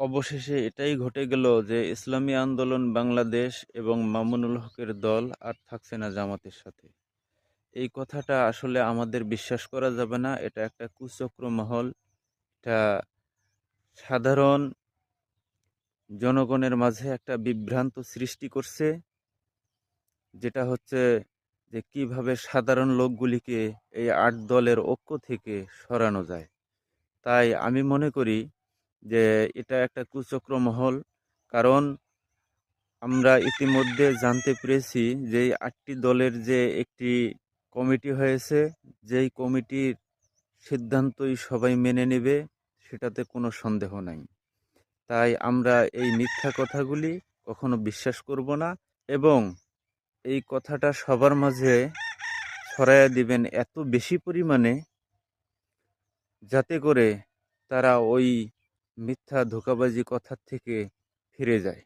অবশেষে এটাই ঘটে গেল যে ইসলামী আন্দোলন বাংলাদেশ এবং মামুনুল হকের দল আর থাকছে না জামাতের সাথে। এই কথাটা আসলে আমাদের বিশ্বাস করা যাবে না, এটা একটা কুচক্র মহল। এটা সাধারণ জনগণের মাঝে একটা বিভ্রান্ত সৃষ্টি করছে, যেটা হচ্ছে যে কীভাবে সাধারণ লোকগুলিকে এই আট দলের ঐক্য থেকে সরানো যায়। তাই আমি মনে করি যে এটা একটা কুচক্র মহল। কারণ আমরা ইতিমধ্যে জানতে পেরেছি যে আটটি দলের যে একটি কমিটি হয়েছে, যেই কমিটির সিদ্ধান্তই সবাই মেনে নেবে, সেটাতে কোনো সন্দেহ নাই। তাই আমরা এই মিথ্যা কথাগুলি কখনো বিশ্বাস করব না এবং এই কথাটা সবার মাঝে ছড়াইয়া দিবেন এত বেশি পরিমাণে, যাতে করে তারা ওই মিথ্যা ধোকাবাজি কথার থেকে ফিরে যায়।